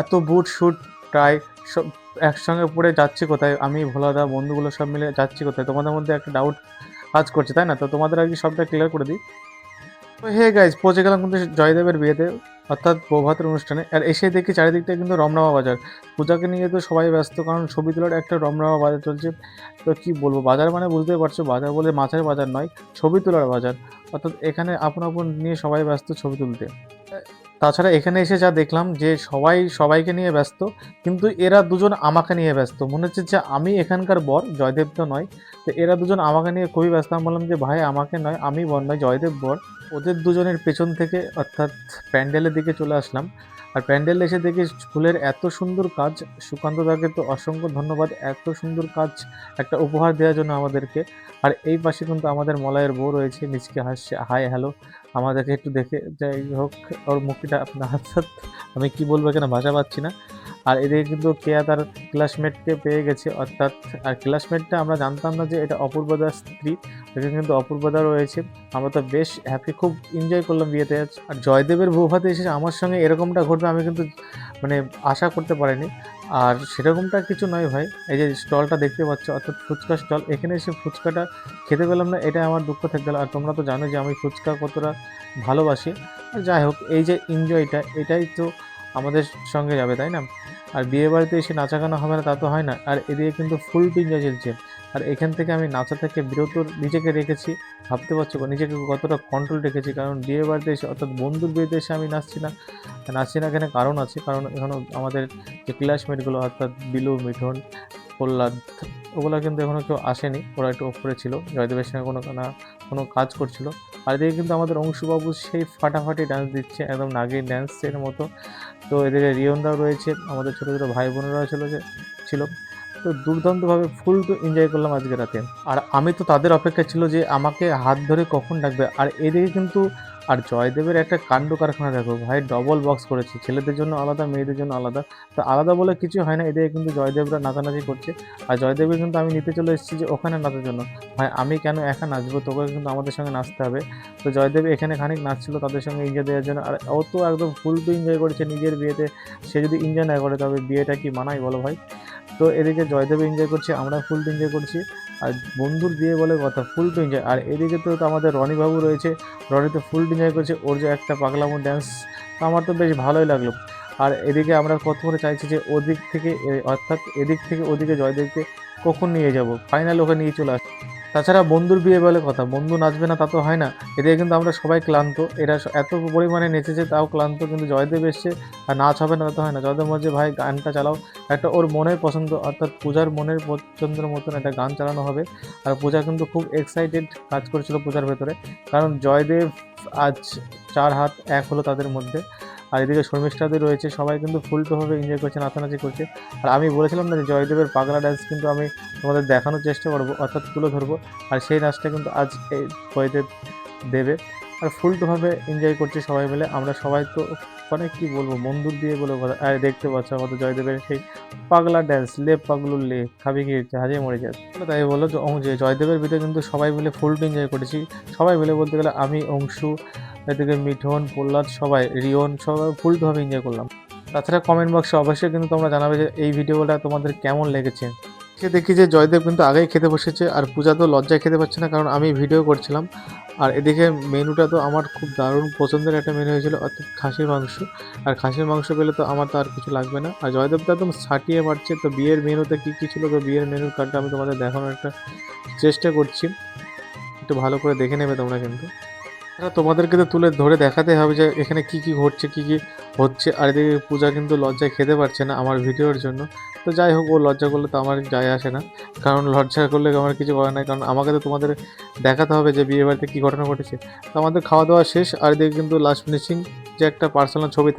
এত বুট শুট টাই সব একসঙ্গে পরে যাচ্ছি কোথায়? আমি, ভোলা ভোলাদা বন্ধুগুলো সব মিলে যাচ্ছি কোথায়? তোমাদের মধ্যে একটা ডাউট কাজ করছে, তাই না? তো তোমাদের আর কি সবটা ক্লিয়ার করে দিই। তো হে গাইজ পৌঁছে গেলাম কিন্তু জয়দেবের বিয়েতে, অর্থাৎ বৌভাতের অনুষ্ঠানে। আর এসে দেখি চারিদিকটা কিন্তু রমনামা বাজার। পূজাকে নিয়ে তো সবাই ব্যস্ত, কারণ ছবি তোলার একটা রমনামা বাজার চলছে। তো কি বলব, বাজার মানে বুঝতেই পারছ, বাজার বলে মাছের বাজার নয়, ছবি তোলার বাজার। অর্থাৎ এখানে আপন আপন নিয়ে সবাই ব্যস্ত ছবি তুলতে। তাছাড়া এখানে এসে যা দেখলাম যে সবাই সবাইকে নিয়ে ব্যস্ত, কিন্তু এরা দুজন আমাকে নিয়ে ব্যস্ত। মনে হচ্ছে যে আমি এখানকার বর, জয়দেব তো নয়, তো এরা দুজন আমাকে নিয়ে খুবই ব্যস্ত। আমি বললাম যে, ভাই, আমাকে নয়, আমি বর নয়, জয়দেব বর। ওদের দুজনের পেছন থেকে অর্থাৎ প্যান্ডেলের দিকে চলে আসলাম। আর প্যান্ডেল এসে দেখি ফুলের এত সুন্দর কাজ, সুকান্ত দাকে তো অসংখ্য ধন্যবাদ, এত সুন্দর কাজ একটা উপহার দেওয়ার জন্য আমাদেরকে। আর এই পাশে কিন্তু আমাদের মলয়ের বউ রয়েছে, মিচকে হাসছে, হাই, হ্যালো। আমাদেরকে একটু দেখে, যাই হোক, ওর মুখটা আপনার হাত আমি কি বলব কেন ভাষা পাচ্ছি না। আর এদিকে কিন্তু কেয়া তার ক্লাসমেটকে পেয়ে গেছে, অর্থাৎ, আর ক্লাসমেটটা আমরা জানতাম না যে এটা অপূর্বদার স্ত্রী এখানে কিন্তু অপূর্বদা রয়েছে। আমরা তো বেশ হ্যাপি খুব এনজয় করলাম বিয়েতে। আর জয়দেবের বৌভাতে এসে আমার সঙ্গে এরকমটা ঘটবে আমি কিন্তু মানে আশা করতে পারিনি। আর সেরকমটা কিছু নয় ভাই, এই যে স্টলটা দেখতে পাচ্ছ, অর্থাৎ ফুচকা স্টল, এখানে এসে ফুচকাটা খেতে পেলাম না এটা আমার দুঃখ থেকে গেল। আর তোমরা তো জানো যে আমি ফুচকা কতটা ভালোবাসি। যাই হোক, এই যে এনজয়টা এটাই তো আমাদের সঙ্গে যাবে, তাই না? আর বিয়ে বাড়িতে এসে নাচা গানা হবে না তা তো হয় না। আর এদিকে কিন্তু ফুল পিঞ্জা চলছে। আর এখান থেকে আমি নাচা থেকে বিরত নিজেকে রেখেছি। ভাবতে পারছ নিজেকে কতটা কন্ট্রোল রেখেছি। কারণ বিয়ে বাড়িতে এসে অর্থাৎ বন্ধুর বিয়েতে এসে আমি নাচছি না। নাচছি না এখানে কারণ আছে। কারণ এখানে আমাদের যে ক্লাসমেটগুলো অর্থাৎ বিলু, মিঠন, প্রহ্লাদ ওগুলো কিন্তু এখনও কেউ আসেনি। ওরা একটু ওপরে ছিল, জয়দেবের সঙ্গে কোনো না, কোনো কাজ করছিল। আর এদিকে কিন্তু আমাদের অংশুবাবু সেই ফাটাফাটি ডান্স দিচ্ছে, একদম নাগিন ড্যান্সের মতো। তো এদিকে রিয়নরাও রয়েছে, আমাদের ছোটো ছোটো ভাই বোনেরাও ছিল যে, ছিল। তো দুর্দান্তভাবে ফুল তো এনজয় করলাম আজকে রাতে। আর আমি তো তাদের অপেক্ষা ছিল যে, আমাকে হাত ধরে কখন ডাকবে? আর এদিকে কিন্তু আর জয়দেবের একটা কাণ্ড কারখানা দেখো, ভাই ডবল বক্স করেছে। ছেলেদের জন্য আলাদা, মেয়েদের জন্য আলাদা। তো আলাদা বলে কিছু হয় না, এদিকে কিন্তু জয়দেবরা নাচানাচি করছে। আর জয়দেবের কিন্তু আমি নিতে চলে এসেছি যে ওখানে নাচার জন্য। ভাই আমি কেন একা নাচবো? তোকে কিন্তু আমাদের সঙ্গে নাচতে হবে। তো জয়দেব এখানে খানিক নাচছিল তাদের সঙ্গে এনজয় দেওয়ার জন্য। আর ও তো একদম ফুল টু এনজয় করেছে নিজের বিয়েতে। সে যদি এনজয় না করে, তবে বিয়েটা কি মানায় বলো ভাই? তো এদিকে জয়দেব এনজয় করছে, আমরা ফুল এনজয় করছি। আর বন্ধুর বিয়ে বলে কথা ফুল এনজয় আর এদিকে তো আমাদের রনিবাবু রয়েছে, রনি তো ফুল এনজয় করছে, ওর যে একটা পাগলামো ড্যান্স আমার তো বেশ ভালোই লাগল। আর এদিকে আমরা কত করে চাইছি যে ওদিক থেকে অর্থাৎ এদিক থেকে ওদিকে জয়দেবকে কখন নিয়ে যাব? ফাইনাল ওকে নিয়ে চলে আস তাছাড়া বন্ধুর বিয়ে বলে কথা, বন্ধু নাচবে না তা তো হয় না। এদিকে কিন্তু আমরা সবাই ক্লান্ত, এরা এত পরিমাণে নেচেছে তাও ক্লান্ত, কিন্তু জয়দেব এসছে, আর নাচ হবে না তা তো হয় না। জয়দেব বলছে, ভাই, গানটা চালাও। একটা ওর মনের পছন্দ, অর্থাৎ পূজার মনের পছন্দের মতন একটা গান চালানো হবে। আর পূজা কিন্তু খুব এক্সাইটেড কাজ করেছিল পূজার ভেতরে। কারণ জয়দেব আজ চার হাত এক হলো তাদের মধ্যে। আর এদিকে শর্মিষ্ঠাদের রয়েছে, সবাই কিন্তু ফুলটোভাবে এনজয় করছে, নাচানাচি করছে। আর আমি বলেছিলাম না যে জয়দেবের পাগলা ডান্স কিন্তু আমি তোমাদের দেখানোর চেষ্টা করব, অর্থাৎ তুলে ধরবো। আর সেই নাচটা কিন্তু আজ জয়দেব দেবে। আর ফুলটোভাবে এনজয় করছে সবাই মিলে, আমরা সবাই তো মানে কি বলব বন্ধুর দিয়ে বলে দেখতে পাচ্ছ আমাদের জয়দেবের সেই পাগলা ড্যান্স লে পাগলু লে, খাবি গিয়ে জাহাজে মরে যায় তাই বলো যে জয়দেবের ভিতরে কিন্তু সবাই মিলে ফুল এনজয় করেছি। সবাই মিলে বলতে গেলে আমি, অংশু, এদিকে মিঠুন, প্রহ্লাদ, সবাই, রিয়ন, সবাই ফুলভাবে এনজয় করলাম। তাছাড়া কমেন্ট বক্সে অবশ্যই কিন্তু তোমরা জানাবে যে, এই ভিডিওটা তোমাদের কেমন লেগেছে। সে দেখি যে জয়দেব কিন্তু আগেই খেতে বসেছে আর পূজা তো লজ্জায় খেতে পারছে না, কারণ আমি ভিডিও করছিলাম। আর এদিকে মেনুটা তো আমার খুব দারুণ পছন্দের একটা মেনু হয়েছিল, অর্থাৎ খাসির মাংস। আর খাসির মাংস পেলে তো আমার তো আর কিছু লাগবে না। আর জয়দেব তো একদম ছাটিয়ে পারছে তো বিয়ের মেনুতে কী কী ছিল? তো বিয়ের মেনুর কার্ডটা আমি তোমাদের দেখানোর একটা চেষ্টা করছি। একটু ভালো করে দেখে নেবে তোমরা কিন্তু। তোমাদেরকে তো তুলে ধরে দেখাতে হবে যে এখানে কি কি ঘটছে, কি কি হচ্ছে। আর এদিকে পূজা কিন্তু লজ্জায় খেতে পারছে না আমার ভিডিওর জন্য। তো যাই হোক, ও লজ্জা করলে তো আমার যায় আসে না। কারণ লজ্জা করলে আমার কিছু করে না কারণ আমাকে তো তোমাদের দেখাতে হবে যে বিয়ে বাড়িতে কী ঘটনা ঘটেছে। তো আমাদের খাওয়া দাওয়া শেষ, আর এদিকে কিন্তু লাস্ট ফিনিশিং যে একটা পার্সোনাল ছবি